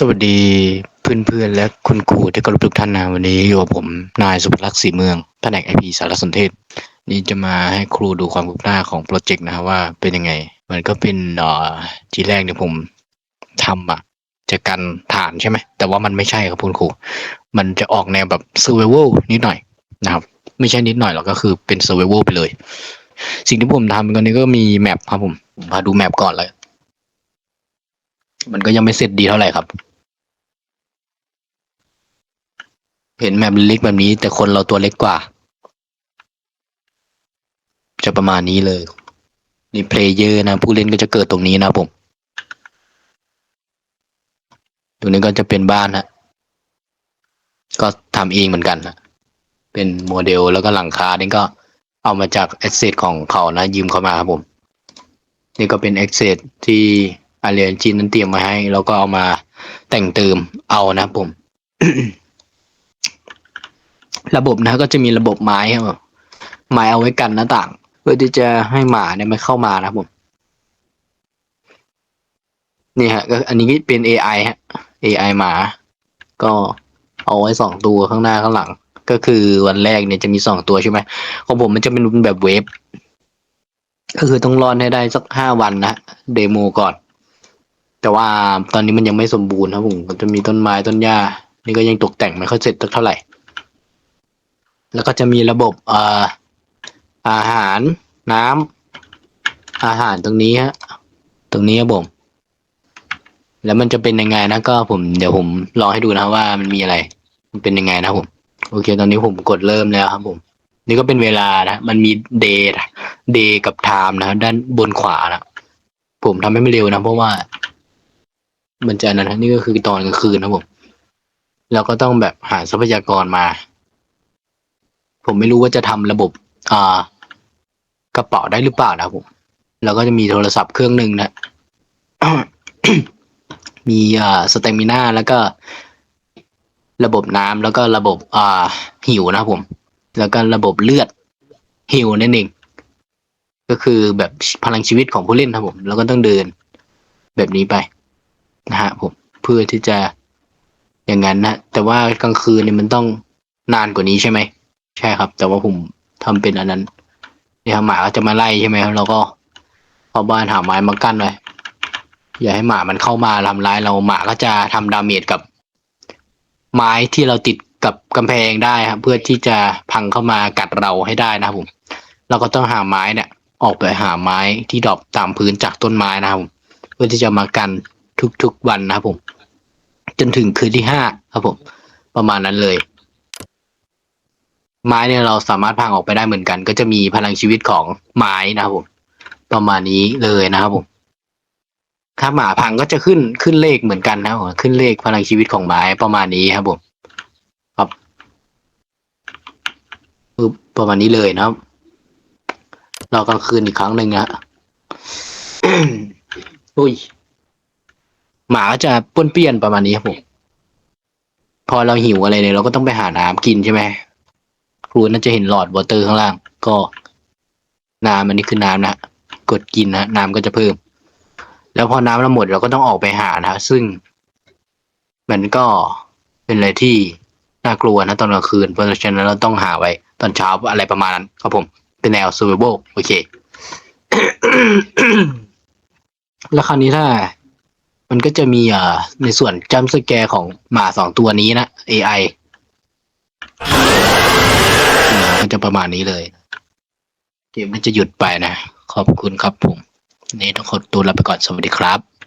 สวัสดีเพื่อนๆ และคุณครูที่เคารพทุกท่านนะวันนี้อยู่กับผมนายสุภลักษณ์ศรีเมืองแผนกไอพีสารสนเทศ นี่จะมาให้ครูดูความคืบหน้าของโปรเจกต์นะครับว่าเป็นยังไง มันก็เป็นอ่อทีแรกเนี่ยผมทำอะจะกันฐานใช่ไหม แต่ว่ามันไม่ใช่ครับคุณครู มันจะออกแนวแบบ survival นิดหน่อยนะครับ ไม่ใช่นิดหน่อยหรอกก็คือเป็น survival ไปเลย สิ่งที่ผมทำตอนนี้ก็มีแมปครับผมผมมาดูแมปก่อนเลยมันก็ยังไม่เสร็จดีเท่าไหร่ครับ เห็นแมปเล็กแบบนี้ แต่คนเราตัวเล็กกว่า จะประมาณนี้เลยนี่เพลเยอร์นะ ผู้เล่นก็จะเกิดตรงนี้นะผม ตรงนี้ก็จะเป็นบ้านฮะก็ทำเองเหมือนกันนะเป็นโมเดลแล้วก็หลังคานี่ก็เอามาจากแอ s เซ t ของเขานะ ยืมเข้ามาครับผม นี่ก็เป็นแอ s เซ t ที่อาเรียนจีนนั้นเตรียมมาให้ แล้วก็เอามาแต่งเติมเอานะผม ระบบนะก็จะมีระบบไม้ครับผมไม้เอาไว้กันหน้าต่าง เพื่อที่จะให้หมาเนี่ยไม่เข้ามานะครับผมนี่ฮะก็อันนี้เป็น AI ฮะ AI หมา ก็เอาไว้สองตัวข้างหน้าข้างหลัง ก็คือวันแรกเนี่ยจะมีสองตัวใช่ไหมของผมมันจะเป็นแบบเวฟก็คือต้องรอนให้ได้สักห้าวันนะเดโมก่อน แต่ว่าตอนนี้มันยังไม่สมบูรณ์ครับผมก็จะมีต้นไม้ต้นหญ้านี่ก็ยังตกแต่งไม่ค่อยเสร็จสักเท่าไหร่ แล้วก็จะมีระบบอ่ออาหารน้ำอาหารตรงนี้ฮะตรงนี้ครับผมแล้วมันจะเป็นยังไงนะก็ผมเดี๋ยวผมลองให้ดูนะว่ามันมีอะไร มันเป็นยังไงนะผม โอเค ตอนนี้ผมกดเริ่มแล้วครับผม นี่ก็เป็นเวลานะ มันมีเดย์เดย์กับไทม์นะด้านบนขวานะผมทำให้ไม่เร็วนะเพราะว่า มันจะนั้นนะนี่ก็คือตอนกลางคืนนะผม เราก็ต้องแบบหาทรัพยากรมา ผมไม่รู้ว่าจะทำระบบ อ่า กระเป๋าได้หรือเปล่านะครับผม แล้วก็จะมีโทรศัพท์เครื่องหนึ่งนะ มีอ่าสเตมิน่าแล้วก็ ระบบน้ำแล้วก็ระบบ อ่า หิวนะครับผม แล้วก็ระบบเลือดหิวนั่นเองก็คือแบบพลังชีวิตของผู้เล่นครับผม แล้วก็ต้องเดินแบบนี้ไปนะฮะผมเพื่อที่จะอย่างนั้นนะแต่ว่ากลางคืนเนี่ยมันต้องนานกว่านี้ใช่ไหม ใช่ครับ แต่ว่าผมทำเป็นอันนั้นนี่ครับหมาก็จะมาไล่ใช่ไหมครับเราก็เอาบ้านหาไม้มากั้นไว้อย่าให้หมามันเข้ามาทำร้ายเราหมาก็จะทำดาเมจกับ ไม้ที่เราติดกับกำแพงได้ครับ เพื่อที่จะพังเข้ามากัดเราให้ได้นะครับผม เราก็ต้องหาไม้เนี่ย ออกไปหาไม้ที่ดรอปตามพื้นจากต้นไม้นะครับผมเพื่อที่จะมากันทุกๆวันนะครับผม จนถึงคืนที่ห้าครับผม ประมาณนั้นเลย ไม้เนี่ยเราสามารถพังออกไปได้เหมือนกัน ก็จะมีพลังชีวิตของไม้นะครับผมประมาณนี้เลยนะครับผมถ้าหมาพังก็จะขึ้นขึ้นเลขเหมือนกันนะครับผมขึ้นเลขพลังชีวิตของไม้ประมาณนี้ครับผมครับประมาณนี้เลยนะครับเรากลางคืนอีกครั้งหนึ่งนะอุ้ยหมาก็จะป้วนเปี้ยนประมาณนี้ครับผม พอเราหิวอะไรเนี่ยเราก็ต้องไปหาน้ำกินใช่ไหม ครูน่าจะเห็นหลอดวอเตอร์ข้างล่าง ก็น้ำอันนี้คือน้ำนะกดกินนะน้ำก็จะเพิ่ม แล้วพอน้ำเราหมดเราก็ต้องออกไปหานะซึ่ง มันก็เป็นอะไรที่น่ากลัวนะตอนกลางคืน เพราะฉะนั้นเราต้องหาไว้ ตอนเช้าอะไรประมาณนั้นครับผม เป็นแนว survival โอเค แล้วคราวนี้ถ้า มันก็จะมีอ่าในส่วนจัมสแกร์ของหมาสองตัวนี้นะ AI ก็จะประมาณนี้เลยเกมก็จะหยุดไปนะ ขอบคุณครับผม นี่ต้องขอตัวลาไปก่อนสวัสดีครับ